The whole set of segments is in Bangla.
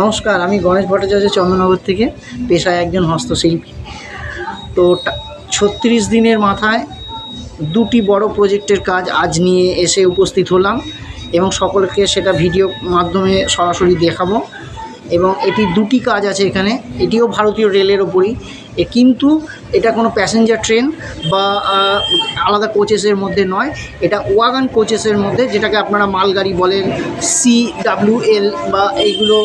নমস্কার, আমি গণেশ ভট্টাচার্য চন্দ্রনগর থেকে, পেশায় একজন হস্তশিল্পী। তো ছত্রিশ দিনের মাথায় দুটি বড় প্রজেক্টের কাজ আজ নিয়ে এসে উপস্থিত হলাম এবং সকলকে সেটা ভিডিও মাধ্যমে সরাসরি দেখাবো। এবং এটি দুটি কাজ আছে এখানে। এটিও ভারতীয় রেলের ওপরই। কিন্তু এটা কোনো প্যাসেঞ্জার ট্রেন বা আলাদা কোচেসের মধ্যে নয়। এটা ওয়াগান কোচেসের মধ্যে, যেটাকে আপনারা মালগাড়ি বলেন সি ডাব্লিউ এল বা এইগুলো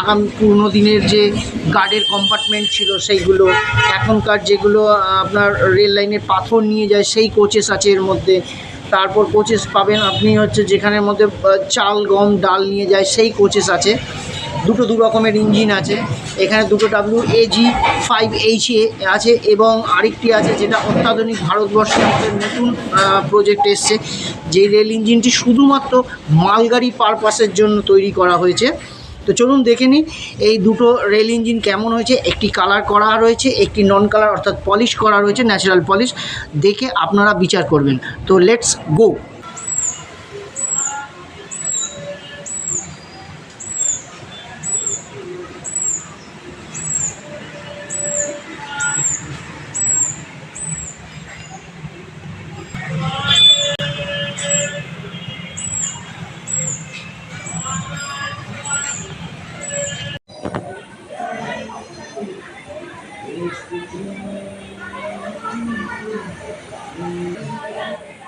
আগামী পুরনো দিনের যে গার্ডের কম্পার্টমেন্ট ছিল সেইগুলো। এখনকার যেগুলো আপনার রেল লাইনে পাথর নিয়ে যায়, সেই কোচেস আছে এর মধ্যে। তারপর কোচেস পাবেন আপনি হচ্ছে যেখানের মধ্যে চাল, গম, ডাল নিয়ে যায়, সেই কোচেস আছে। দুটো দু রকমের ইঞ্জিন আছে। এখানে দুটো W A G five H A আছে এবং আরেকটি আছে যেটা অত্যাধুনিক ভারতবর্ষে আমাদের নতুন প্রজেক্ট এসছে। যে রেল ইঞ্জিনটি শুধুমাত্র মালগাড়ি পারপাসের জন্য তৈরি করা হয়েছে। তো চলুন দেখে নিই, এই দুটো রেল ইঞ্জিন কেমন হয়েছে? একটি কালার করা রয়েছে, একটি নন কালার অর্থাৎ পলিশ করা রয়েছে ন্যাচারাল পলিশ দেখে আপনারা বিচার করবেন। তো লেটস গো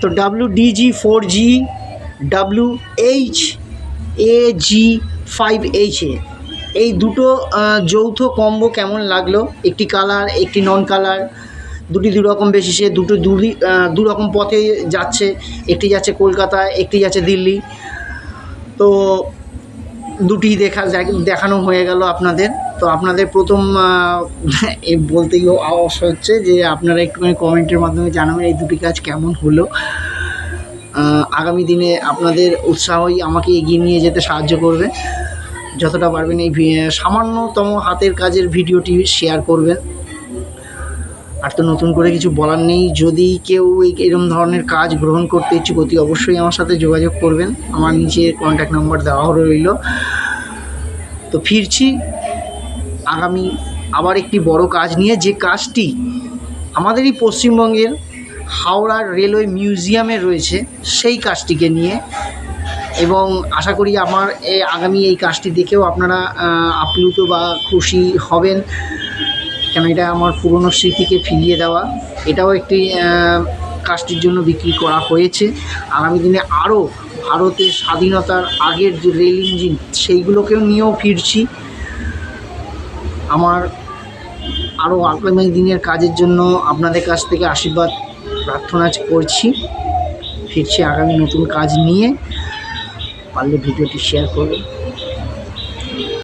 তো W D G four G W H A G five H A এই দুটো যৌথ কম্বো কেমন লাগল? একটি কালার একটি নন কালার দুটি দু রকম বেসিসে দুটো দুই দু রকম পথে যাচ্ছে, একটি যাচ্ছে কলকাতায় একটি যাচ্ছে দিল্লি। তো দুটি দেখা দেখানো হয়ে গেল আপনাদের। তো আপনাদের প্রথম বলতে গিয়েও আওয়াজ হচ্ছে যে আপনারা একটুখানি কমেন্টের মাধ্যমে জানাবেন এই দুটি কাজ কেমন হলো। আগামী দিনে আপনাদের উৎসাহই আমাকে এগিয়ে নিয়ে যেতে সাহায্য করবে। যতটা পারবেন এই সামান্যতম হাতের কাজের ভিডিওটি শেয়ার করবেন। আর তো নতুন করে কিছু বলার নেই। যদি কেউ এই এরকম ধরনের কাজ গ্রহণ করতে ইচ্ছুক, অতি অবশ্যই আমার সাথে যোগাযোগ করবেন। আমার নিচে কন্ট্যাক্ট নাম্বার দেওয়া রইল। তো ফিরছি। আগামী আবার একটি বড় কাজ নিয়ে যে কাজটি আমাদেরই পশ্চিমবঙ্গের হাওড়ার রেলওয়ে মিউজিয়ামে রয়েছে, সেই কাজটিকে নিয়ে এবং আশা করি আমার আগামী এই কাজটি দেখেও আপনারা আপ্লুত বা খুশি হবেন। কেন এটা আমার পুরনো স্মৃতিকে ফিরিয়ে দেওয়া। এটাও একটি কাজটির জন্য বিক্রি করা হয়েছে। আগামী দিনে আরও ভারতের স্বাধীনতার আগের যে রেল ইঞ্জিন, সেইগুলোকেও নিয়েও ফিরছি। আমার আরও আগামী দিনের কাজের জন্য আপনাদের কাছ থেকে আশীর্বাদ প্রার্থনা করছি। ফিরছি আগামী নতুন কাজ নিয়ে। পারলে ভিডিওটি শেয়ার করবেন